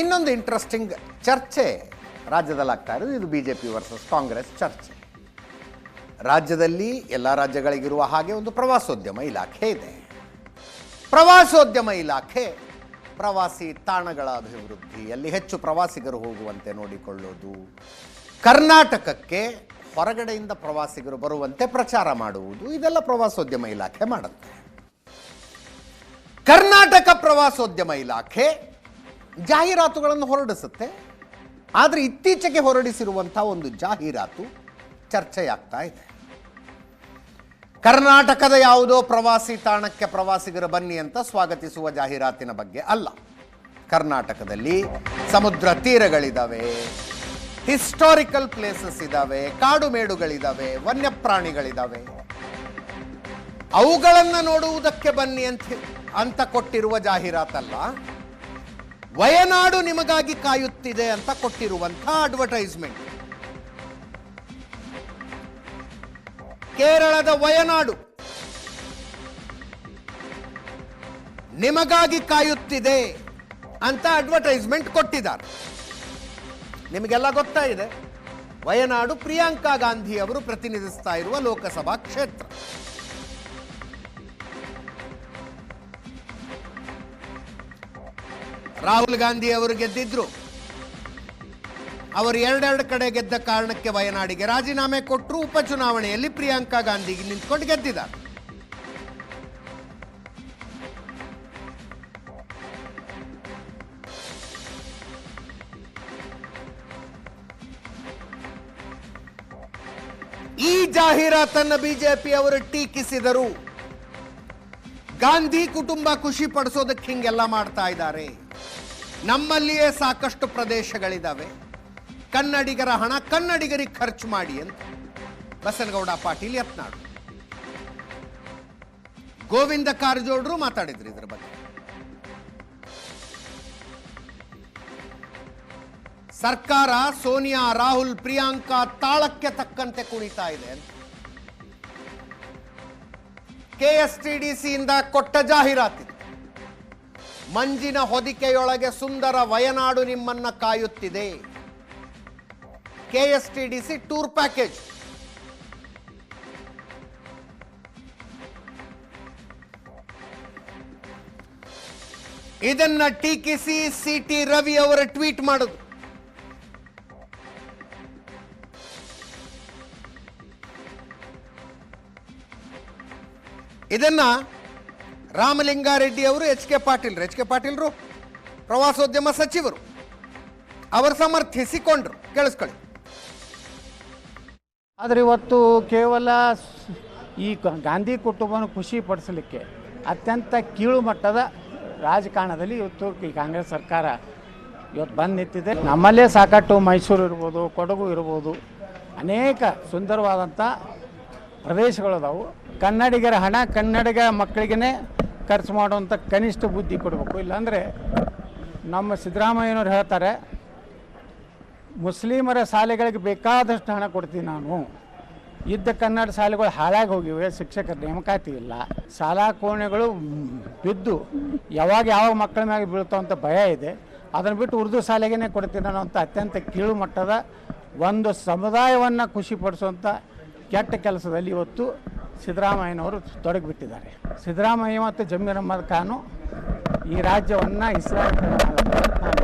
ಇನ್ನೊಂದು ಇಂಟ್ರೆಸ್ಟಿಂಗ್ ಚರ್ಚೆ ರಾಜ್ಯದಲ್ಲಿ ಆಗ್ತಾ ಇರೋದು, ಇದು B J P versus Congress ಚರ್ಚೆ. ರಾಜ್ಯದಲ್ಲಿ ಎಲ್ಲ ರಾಜ್ಯಗಳಿಗಿರುವ ಹಾಗೆ ಒಂದು ಪ್ರವಾಸೋದ್ಯಮ ಇಲಾಖೆ ಇದೆ. ಪ್ರವಾಸೋದ್ಯಮ ಇಲಾಖೆ ಪ್ರವಾಸಿ ತಾಣಗಳ ಅಭಿವೃದ್ಧಿಯಲ್ಲಿ ಹೆಚ್ಚು ಪ್ರವಾಸಿಗರು ಹೋಗುವಂತೆ ನೋಡಿಕೊಳ್ಳೋದು. ಕರ್ನಾಟಕಕ್ಕೆ ಹೊರಗಡೆಯಿಂದ ಪ್ರವಾಸಿಗರು ಬರುವಂತೆ ಪ್ರಚಾರ ಮಾಡುವುದು, ಇದೆಲ್ಲ ಪ್ರವಾಸೋದ್ಯಮ ಇಲಾಖೆ ಮಾಡುತ್ತೆ. ಕರ್ನಾಟಕ ಪ್ರವಾಸೋದ್ಯಮ ಇಲಾಖೆ ಜಾಹೀರಾತುಗಳನ್ನು ಹೊರಡಿಸುತ್ತೆ. ಆದರೆ ಇತ್ತೀಚೆಗೆ ಹೊರಡಿಸಿರುವಂಥ ಒಂದು ಜಾಹೀರಾತು ಚರ್ಚೆಯಾಗ್ತಾ ಇದೆ. ಕರ್ನಾಟಕದ ಯಾವುದೋ ಪ್ರವಾಸಿ ತಾಣಕ್ಕೆ ಪ್ರವಾಸಿಗರು ಬನ್ನಿ ಅಂತ ಸ್ವಾಗತಿಸುವ ಜಾಹೀರಾತಿನ ಬಗ್ಗೆ ಅಲ್ಲ. ಕರ್ನಾಟಕದಲ್ಲಿ ಸಮುದ್ರ ತೀರಗಳಿದ್ದಾವೆ ಹಿಸ್ಟಾರಿಕಲ್ ಪ್ಲೇಸಸ್ ಇದ್ದಾವೆ ಕಾಡು ಮೇಡುಗಳಿದ್ದಾವೆ ವನ್ಯಪ್ರಾಣಿಗಳಿದ್ದಾವೆ ಅವುಗಳನ್ನು ನೋಡುವುದಕ್ಕೆ ಬನ್ನಿ ಅಂತ ಅಂತ ಕೊಟ್ಟಿರುವ ಜಾಹೀರಾತಲ್ಲ. ವಯನಾಡು ನಿಮಗಾಗಿ ಕಾಯುತ್ತಿದೆ ಅಂತ ಕೊಟ್ಟಿರುವಂಥ ಅಡ್ವರ್ಟೈಸ್ಮೆಂಟ್ ಕೇರಳದ ವಯನಾಡು ನಿಮಗಾಗಿ ಕಾಯುತ್ತಿದೆ ಅಂತ ಅಡ್ವರ್ಟೈಸ್ಮೆಂಟ್ ಕೊಟ್ಟಿದ್ದಾರೆ. ನಿಮಗೆಲ್ಲ ಗೊತ್ತಾ ಇದೆ? ವಯನಾಡು ಪ್ರಿಯಾಂಕಾ ಗಾಂಧಿ ಅವರು ಪ್ರತಿನಿಧಿಸ್ತಾ ಇರುವ ಲೋಕಸಭಾ ಕ್ಷೇತ್ರ. ರಾಹುಲ್ ಗಾಂಧಿ ಅವರು ಗೆದ್ದಿದ್ರು. ಅವರು ಎರಡೆರಡು ಕಡೆ ಗೆದ್ದ ಕಾರಣಕ್ಕೆ ವಯನಾಡಿಗೆ ರಾಜೀನಾಮೆ ಕೊಟ್ಟರು ಉಪಚುನಾವಣೆಯಲ್ಲಿ ಪ್ರಿಯಾಂಕಾ ಗಾಂಧಿಗೆ ನಿಂತ್ಕೊಂಡು ಗೆದ್ದಿದ್ದಾರೆ. ಈ ಜಾಹೀರಾತನ್ನು ಬಿಜೆಪಿ ಅವರು ಟೀಕಿಸಿದರು. ಗಾಂಧಿ ಕುಟುಂಬ ಖುಷಿ ಪಡಿಸೋದಕ್ಕೆ ಹಿಂಗೆಲ್ಲ ಮಾಡ್ತಾ ಇದ್ದಾರೆ. ನಮ್ಮಲ್ಲಿಯೇ ಸಾಕಷ್ಟು ಪ್ರದೇಶಗಳಿದ್ದಾವೆ ಕನ್ನಡಿಗರ ಹಣ ಕನ್ನಡಿಗರಿಗೆ ಖರ್ಚು ಮಾಡಿ ಅಂತ. ಬಸನಗೌಡ ಪಾಟೀಲ್ ಯತ್ನಾಡು ಗೋವಿಂದ ಕಾರಜೋಳರು ಮಾತಾಡಿದ್ರು ಇದ್ರ ಬಗ್ಗೆ. ಸರ್ಕಾರ ಸೋನಿಯಾ, ರಾಹುಲ್, ಪ್ರಿಯಾಂಕಾ ತಾಳಕ್ಕೆ ತಕ್ಕಂತೆ ಕುಣಿತಾ ಇದೆ ಅಂತ. ಕೆಎಸ್ಟಿಡಿಸಿಯಿಂದ ಕೊಟ್ಟ ಜಾಹೀರಾತಿದೆ ಮಂಜಿನ ಹೊದಿಕೆಯೊಳಗೆ ಸುಂದರ ವಯನಾಡು ನಿಮ್ಮನ್ನ ಕಾಯುತ್ತಿದೆ. KSTDC tour package. ಇದನ್ನ ಟೀಕಿಸಿ ಸಿಟಿ ರವಿ ಅವರ ಟ್ವೀಟ್ ಮಾಡುದು. ಇದನ್ನ ರಾಮಲಿಂಗಾರೆಡ್ಡಿ ಅವರು H K Patil H K ಪಾಟೀಲ್ರು ಪ್ರವಾಸೋದ್ಯಮ ಸಚಿವರು ಅವರು ಸಮರ್ಥಿಸಿಕೊಂಡ್ರು. ಕೇಳಿಸ್ಕೊಳ್ಳಿ. ಆದರೆ ಇವತ್ತು ಕೇವಲ ಈ ಗಾಂಧಿ ಕುಟುಂಬವನ್ನು ಖುಷಿ ಪಡಿಸಲಿಕ್ಕೆ ಅತ್ಯಂತ ಕೀಳು ಮಟ್ಟದ ರಾಜಕಾರಣದಲ್ಲಿ ಇವತ್ತು ಈ ಕಾಂಗ್ರೆಸ್ ಸರ್ಕಾರ ಇವತ್ತು ಬಂದು ನಿಂತಿದೆ. ನಮ್ಮಲ್ಲೇ ಸಾಕಷ್ಟು ಮೈಸೂರು ಇರ್ಬೋದು, ಕೊಡಗು ಇರ್ಬೋದು, ಅನೇಕ ಸುಂದರವಾದಂಥ ಪ್ರದೇಶಗಳದಾವು ಕನ್ನಡಿಗರ ಹಣ ಕನ್ನಡಿಗ ಮಕ್ಕಳಿಗೇ ಖರ್ಚು ಮಾಡುವಂಥ ಕನಿಷ್ಠ ಬುದ್ಧಿ ಕೊಡಬೇಕು. ಇಲ್ಲಾಂದರೆ ನಮ್ಮ ಸಿದ್ದರಾಮಯ್ಯನವ್ರು ಹೇಳ್ತಾರೆ, ಮುಸ್ಲಿಮರ ಶಾಲೆಗಳಿಗೆ ಬೇಕಾದಷ್ಟು ಹಣ ಕೊಡ್ತೀನಿ ನಾನು. ಇದ್ದ ಕನ್ನಡ ಶಾಲೆಗಳು ಹಾಳಾಗಿ ಹೋಗಿವೆ, ಶಿಕ್ಷಕರ ನೇಮಕಾತಿ ಇಲ್ಲ. ಶಾಲಾ ಕೋಣೆಗಳು ಬಿದ್ದು ಯಾವಾಗ ಯಾವಾಗ ಮಕ್ಕಳ ಮ್ಯಾಗೆ ಬೀಳ್ತಾವ ಅಂತ ಭಯ ಇದೆ. ಅದನ್ನು ಬಿಟ್ಟು ಉರ್ದು ಶಾಲೆಗೇ ಕೊಡ್ತೀನಿ ಅಂತ ಅತ್ಯಂತ ಕೀಳು ಮಟ್ಟದ ಒಂದು ಸಮುದಾಯವನ್ನು ಖುಷಿಪಡಿಸುವಂಥ ಕೆಟ್ಟ ಕೆಲಸದಲ್ಲಿ ಇವತ್ತು ಸಿದ್ದರಾಮಯ್ಯನವರು ತೊಡಗಿಬಿಟ್ಟಿದ್ದಾರೆ. ಸಿದ್ದರಾಮಯ್ಯ ಮತ್ತು ಜಮೀರ್ ಅಹ್ಮದ್ ಖಾನು ಈ ರಾಜ್ಯವನ್ನು ಇಸ್ಲಾಮೀಕರಣ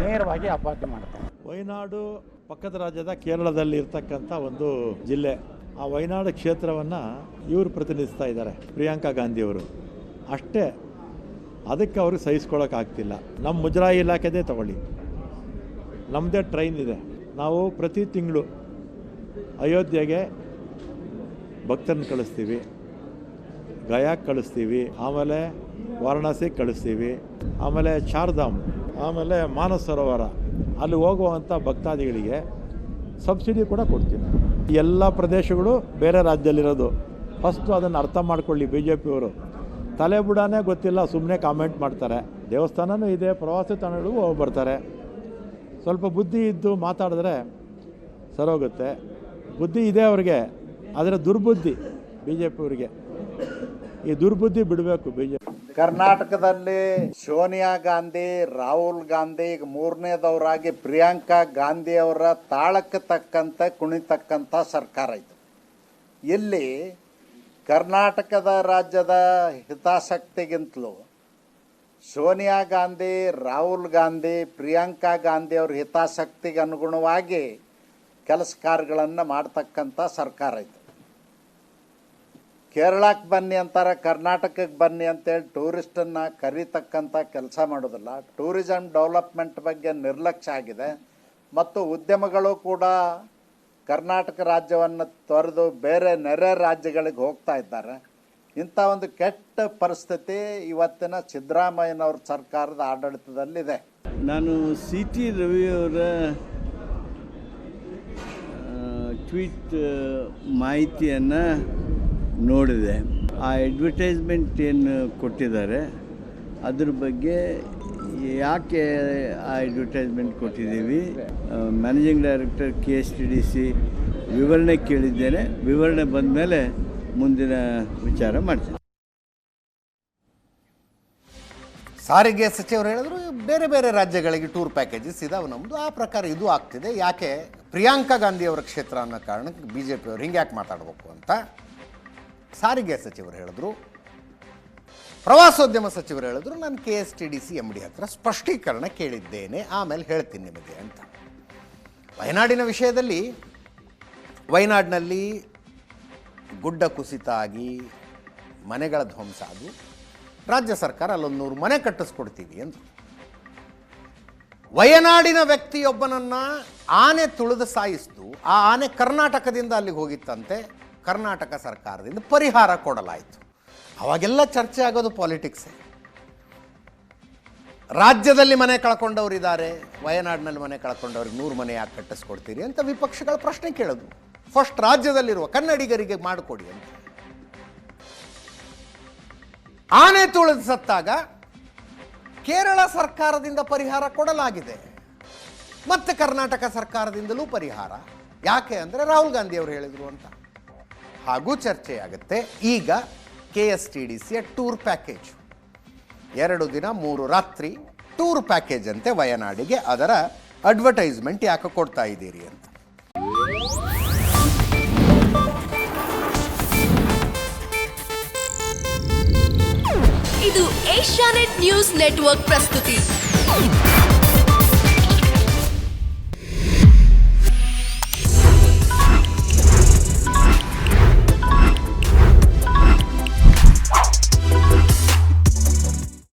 ನೇರವಾಗಿ ಅಪಾತಿ ಮಾಡ್ತಾರೆ ವಯನಾಡು ಪಕ್ಕದ ರಾಜ್ಯದ ಕೇರಳದಲ್ಲಿ ಇರ್ತಕ್ಕಂಥ ಒಂದು ಜಿಲ್ಲೆ. ಆ ವಯನಾಡು ಕ್ಷೇತ್ರವನ್ನು ಇವರು ಪ್ರತಿನಿಧಿಸ್ತಾ ಇದ್ದಾರೆ, ಪ್ರಿಯಾಂಕಾ ಗಾಂಧಿಯವರು. ಅಷ್ಟೇ, ಅದಕ್ಕೆ ಅವರು ಸಹಿಸ್ಕೊಳ್ಳೋಕ್ಕಾಗ್ತಿಲ್ಲ ನಮ್ಮ ಮುಜರಾಯಿ ಇಲಾಖೆದೇ ತಗೊಳ್ಳಿ. ನಮ್ಮದೇ ಟ್ರೈನ್ ಇದೆ. ನಾವು ಪ್ರತಿ ತಿಂಗಳು ಅಯೋಧ್ಯೆಗೆ ಭಕ್ತರನ್ನ ಕಳಿಸ್ತೀವಿ. ಗಯಾಕ್ಕೆ ಕಳಿಸ್ತೀವಿ, ಆಮೇಲೆ ವಾರಣಾಸಿಗೆ ಕಳಿಸ್ತೀವಿ, ಆಮೇಲೆ ಚಾರ್ಧಾಮ್, ಆಮೇಲೆ ಮಾನಸ ಸರೋವರ. ಅಲ್ಲಿ ಹೋಗುವಂಥ ಭಕ್ತಾದಿಗಳಿಗೆ ಸಬ್ಸಿಡಿ ಕೂಡ ಕೊಡ್ತೀನಿ. ಎಲ್ಲ ಪ್ರದೇಶಗಳು ಬೇರೆ ರಾಜ್ಯದಲ್ಲಿರೋದು. ಫಸ್ಟು ಅದನ್ನು ಅರ್ಥ ಮಾಡ್ಕೊಳ್ಳಿ ಬಿ ಜೆ ಪಿಯವರು ತಲೆ ಬುಡಾನೇ ಗೊತ್ತಿಲ್ಲ ಸುಮ್ಮನೆ ಕಾಮೆಂಟ್ ಮಾಡ್ತಾರೆ. ದೇವಸ್ಥಾನವೂ ಇದೆ, ಪ್ರವಾಸಿ ತಾಣಗಳಿಗೂ ಹೋಗಿ ಬರ್ತಾರೆ. ಸ್ವಲ್ಪ ಬುದ್ಧಿ ಇದ್ದು ಮಾತಾಡಿದ್ರೆ ಸರೋಗುತ್ತೆ. ಬುದ್ಧಿ ಇದೆ ಅವ್ರಿಗೆ, ಆದರೆ ದುರ್ಬುದ್ಧಿ ಬಿ ಜೆ ಪಿಯವರಿಗೆ ಈ ದುರ್ಬುದ್ಧಿ ಬಿಡಬೇಕು ಬಿಜೆಪಿ. ಕರ್ನಾಟಕದಲ್ಲಿ ಸೋನಿಯಾ ಗಾಂಧಿ, ರಾಹುಲ್ ಗಾಂಧಿ, ಈಗ ಮೂರನೇದವರಾಗಿ ಪ್ರಿಯಾಂಕಾ ಗಾಂಧಿ ಅವರ ತಾಳಕ್ಕೆ ತಕ್ಕಂತ ಕುಣಿತಕ್ಕಂಥ ಸರ್ಕಾರ ಇದು. ಇಲ್ಲಿ ಕರ್ನಾಟಕದ ರಾಜ್ಯದ ಹಿತಾಸಕ್ತಿಗಿಂತಲೂ ಸೋನಿಯಾ ಗಾಂಧಿ, ರಾಹುಲ್ ಗಾಂಧಿ, ಪ್ರಿಯಾಂಕಾ ಗಾಂಧಿ ಅವ್ರ ಹಿತಾಸಕ್ತಿಗೆ ಅನುಗುಣವಾಗಿ ಕೆಲಸ ಕಾರ್ಯಗಳನ್ನು ಮಾಡ್ತಕ್ಕಂಥ ಸರ್ಕಾರ ಇದು. ಕೇರಳಕ್ಕೆ ಬನ್ನಿ ಅಂತಾರೆ, ಕರ್ನಾಟಕಕ್ಕೆ ಬನ್ನಿ ಅಂತೇಳಿ ಟೂರಿಸ್ಟನ್ನು ಕರೀತಕ್ಕಂಥ ಕೆಲಸ ಮಾಡೋದಿಲ್ಲ. ಟೂರಿಸಮ್ ಡೆವಲಪ್ಮೆಂಟ್ ಬಗ್ಗೆ ನಿರ್ಲಕ್ಷ್ಯ ಆಗಿದೆ. ಮತ್ತು ಉದ್ಯಮಗಳು ಕೂಡ ಕರ್ನಾಟಕ ರಾಜ್ಯವನ್ನು ತೊರೆದು ಬೇರೆ ನೆರೆ ರಾಜ್ಯಗಳಿಗೆ ಹೋಗ್ತಾ ಇದ್ದಾರೆ. ಇಂಥ ಒಂದು ಕೆಟ್ಟ ಪರಿಸ್ಥಿತಿ ಇವತ್ತಿನ ಸಿದ್ದರಾಮಯ್ಯನವ್ರ ಸರ್ಕಾರದ ಆಡಳಿತದಲ್ಲಿದೆ. ನಾನು ಸಿ ಟಿ ರವಿಯವರ ಟ್ವೀಟ್ ಮಾಹಿತಿಯನ್ನು ನೋಡಿದೆ. ಆ ಅಡ್ವರ್ಟೈಸ್ಮೆಂಟ್ ಏನು ಕೊಟ್ಟಿದ್ದಾರೆ? ಅದ್ರ ಬಗ್ಗೆ ಯಾಕೆ ಆ ಅಡ್ವರ್ಟೈಸ್ಮೆಂಟ್ ಕೊಟ್ಟಿದ್ದೀವಿ? Managing director K S T D C ವಿವರಣೆ ಕೇಳಿದ್ದೇನೆ. ವಿವರಣೆ ಬಂದ ಮೇಲೆ ಮುಂದಿನ ವಿಚಾರ ಮಾಡ್ತೀನಿ. ಸಾರಿಗೆ ಸಚಿವರು ಹೇಳಿದ್ರು, ಬೇರೆ ಬೇರೆ ರಾಜ್ಯಗಳಿಗೆ ಟೂರ್ ಪ್ಯಾಕೇಜಸ್ ಇದಾವೆ. ನಮ್ಮದು ಆ ಪ್ರಕಾರ ಇದು ಆಗ್ತಿದೆ. ಯಾಕೆ? ಪ್ರಿಯಾಂಕಾ ಗಾಂಧಿ ಅವರ ಕ್ಷೇತ್ರ ಅನ್ನೋ ಕಾರಣಕ್ಕೆ ಬಿ ಜೆ ಪಿಯವರು ಹಿಂಗೆ ಯಾಕೆ ಮಾತಾಡಬೇಕು ಅಂತ. ಸಾರಿಗೆ ಸಚಿವರು ಹೇಳಿದ್ರು, ಪ್ರವಾಸೋದ್ಯಮ ಸಚಿವರು ಹೇಳಿದ್ರು, ನಾನು K S T D C M D ಹತ್ರ ಸ್ಪಷ್ಟೀಕರಣ ಕೇಳಿದ್ದೇನೆ, ಆಮೇಲೆ ಹೇಳ್ತೀನಿ ನಿಮಗೆ ಅಂತ. ವಯನಾಡಿನ ವಿಷಯದಲ್ಲಿ, ವಯನಾಡಿನಲ್ಲಿ ಗುಡ್ಡ ಕುಸಿತ ಆಗಿ, ಮನೆಗಳ ಧ್ವಂಸ ಅದು ರಾಜ್ಯ ಸರ್ಕಾರ ಅಲ್ಲೊಂದು ನೂರು ಮನೆ ಕಟ್ಟಿಸ್ಕೊಡ್ತೀವಿ ಅಂತ ವಯನಾಡಿನ ವ್ಯಕ್ತಿಯೊಬ್ಬನನ್ನು ಆನೆ ತುಳಿದು ಸಾಯಿಸ್ತು ಆ ಆನೆ ಕರ್ನಾಟಕದಿಂದ ಅಲ್ಲಿಗೆ ಹೋಗಿತ್ತಂತೆ ಕರ್ನಾಟಕ ಸರ್ಕಾರದಿಂದ ಪರಿಹಾರ ಕೊಡಲಾಯಿತು. ಅವಾಗೆಲ್ಲ ಚರ್ಚೆ ಆಗೋದು ಪಾಲಿಟಿಕ್ಸೇ ರಾಜ್ಯದಲ್ಲಿ ಮನೆ ಕಳ್ಕೊಂಡವರಿದ್ದಾರೆ ವಯನಾಡಿನಲ್ಲಿ ಮನೆ ಕಳ್ಕೊಂಡವ್ರಿಗೆ ನೂರು ಮನೆ ಯಾಕೆ ಕಟ್ಟಿಸ್ಕೊಡ್ತೀರಿ ಅಂತ ವಿಪಕ್ಷಗಳ ಪ್ರಶ್ನೆ ಕೇಳೋದು. ಫಸ್ಟ್ ರಾಜ್ಯದಲ್ಲಿರುವ ಕನ್ನಡಿಗರಿಗೆ ಮಾಡಿಕೊಡಿ ಅಂತ. ಆನೆ ತುಳಿದು ಸತ್ತಾಗ ಕೇರಳ ಸರ್ಕಾರದಿಂದ ಪರಿಹಾರ ಕೊಡಲಾಗಿದೆ. ಮತ್ತೆ ಕರ್ನಾಟಕ ಸರ್ಕಾರದಿಂದಲೂ ಪರಿಹಾರ. ಯಾಕೆ ಅಂದರೆ ರಾಹುಲ್ ಗಾಂಧಿ ಅವರು ಹೇಳಿದರು ಅಂತ. ಹಾಗೂ ಚರ್ಚೆ ಆಗುತ್ತೆ ಈಗ ಕೆ ಎಸ್ ಟಿ ಡಿ ಸಿಯ ಟೂರ್ ಪ್ಯಾಕೇಜ್ ಎರಡು ದಿನ, ಮೂರು ರಾತ್ರಿ ಟೂರ್ ಪ್ಯಾಕೇಜ್ ಅಂತೆ ವಯನಾಡಿಗೆ ಅದರ ಅಡ್ವರ್ಟೈಸ್ಮೆಂಟ್ ಯಾಕೆ ಕೊಡ್ತಾ ಇದ್ದೀರಿ ಅಂತ. ಇದು ಏಷ್ಯಾನೆಟ್ ನ್ಯೂಸ್ ನೆಟ್ವರ್ಕ್ ಪ್ರಸ್ತುತಿ.